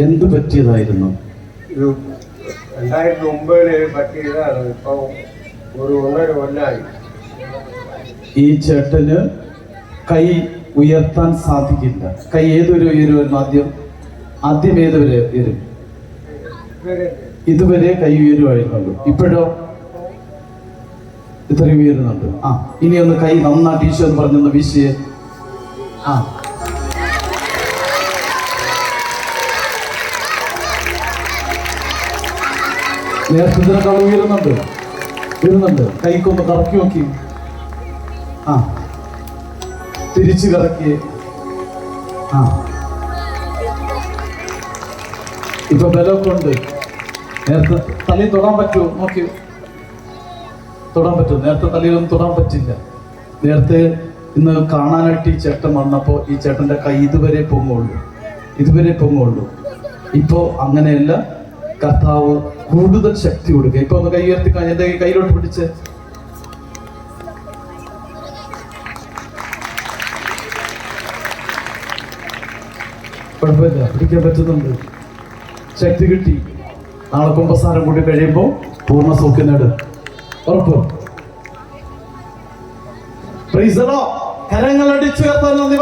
എന്ത് പറ്റിയതായിരുന്നു? ഇത് രണ്ടായിരത്തി ഒമ്പതിൽ പറ്റിയതാണ്. ഇപ്പൊ ഒരു ഒന്നര കൊല്ലായി. ഈ ചേട്ടന് കൈ ഉയർത്താൻ സാധിക്കില്ല. കൈ ഏതൊരു ഉയരുമെന്ന് ആദ്യം? ആദ്യം ഏതുവരെ ഉയരും? ഇതുവരെ. കൈ ഉയരുമായിരുന്നുള്ളൂ. ഇപ്പോഴോ? ഇത്രയും ഉയരുന്നുണ്ട്. ആ ഇനി ഒന്ന് കൈ നന്നാ ടീച്ചർ എന്ന് പറഞ്ഞൊന്ന് വീശിയേ. ആ. നേരത്തെ ഉയരുന്നുണ്ട്. ഉയരുന്നുണ്ട്. കൈക്കൊന്ന് കറക്കി നോക്കി. ആ. തിരിച്ചു കറക്കി. ആ. ഇപ്പൊ ബലമൊക്കെ ഉണ്ട്. നേരത്തെ തലയിൽ തൊടാൻ പറ്റുമോ നോക്കി. തൊടാൻ പറ്റും? നേരത്തെ തലയിലൊന്നും തൊടാൻ പറ്റില്ല. നേരത്തെ ഇന്ന് കാണാനായിട്ട് ഈ ചേട്ടൻ വന്നപ്പോൾ ഈ ചേട്ടന്റെ കൈ ഇതുവരെ പൊങ്ങുള്ളൂ. ഇതുവരെ പൊങ്ങുള്ളൂ. ഇപ്പോ അങ്ങനെയല്ല. കർത്താവ് കൂടുതൽ ശക്തി കൊടുക്കുക. ഇപ്പൊ ഒന്ന് കൈ ഉയർത്തി കാ- എന്റെ കയ്യിലോട്ട് പിടിച്ച്? കുഴപ്പമില്ല. പിടിക്കാൻ പറ്റുന്നുണ്ട്. ശക്തി കിട്ടി. നാളെ കുമ്പസാരം കൂടി കഴിയുമ്പോൾ പൂർണ സൗഖ്യം നേടും. ഉറപ്പ്. കരങ്ങളടിച്ചു കത്താൻ നന്ദി